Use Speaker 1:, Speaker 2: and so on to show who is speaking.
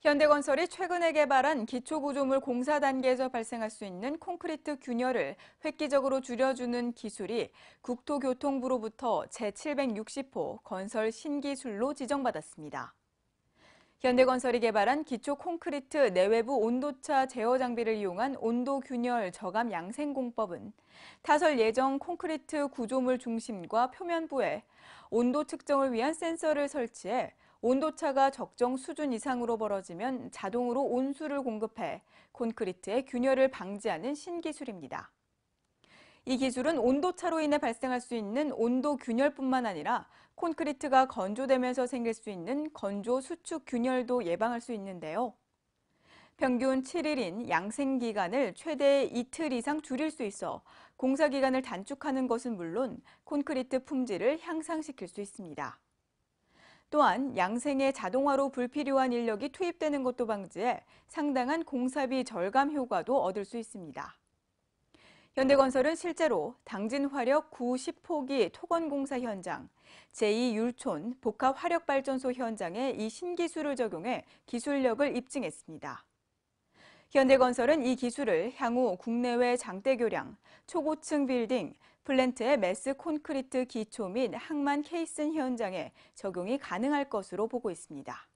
Speaker 1: 현대건설이 최근에 개발한 기초구조물 공사 단계에서 발생할 수 있는 콘크리트 균열을 획기적으로 줄여주는 기술이 국토교통부로부터 제760호 건설 신기술로 지정받았습니다. 현대건설이 개발한 기초 콘크리트 내외부 온도차 제어 장비를 이용한 온도 균열 저감 양생 공법은 타설 예정 콘크리트 구조물 중심과 표면부에 온도 측정을 위한 센서를 설치해 온도차가 적정 수준 이상으로 벌어지면 자동으로 온수를 공급해 콘크리트의 균열을 방지하는 신기술입니다. 이 기술은 온도차로 인해 발생할 수 있는 온도 균열뿐만 아니라 콘크리트가 건조되면서 생길 수 있는 건조 수축 균열도 예방할 수 있는데요. 평균 7일인 양생 기간을 최대 이틀 이상 줄일 수 있어 공사 기간을 단축하는 것은 물론 콘크리트 품질을 향상시킬 수 있습니다. 또한 양생의 자동화로 불필요한 인력이 투입되는 것도 방지해 상당한 공사비 절감 효과도 얻을 수 있습니다. 현대건설은 실제로 당진화력 9 10호기 토건공사 현장, 제2율촌 복합화력발전소 현장에 이 신기술을 적용해 기술력을 입증했습니다. 현대건설은 이 기술을 향후 국내외 장대교량, 초고층 빌딩, 플랜트의 매스 콘크리트 기초 및 항만 케이슨 현장에 적용이 가능할 것으로 보고 있습니다.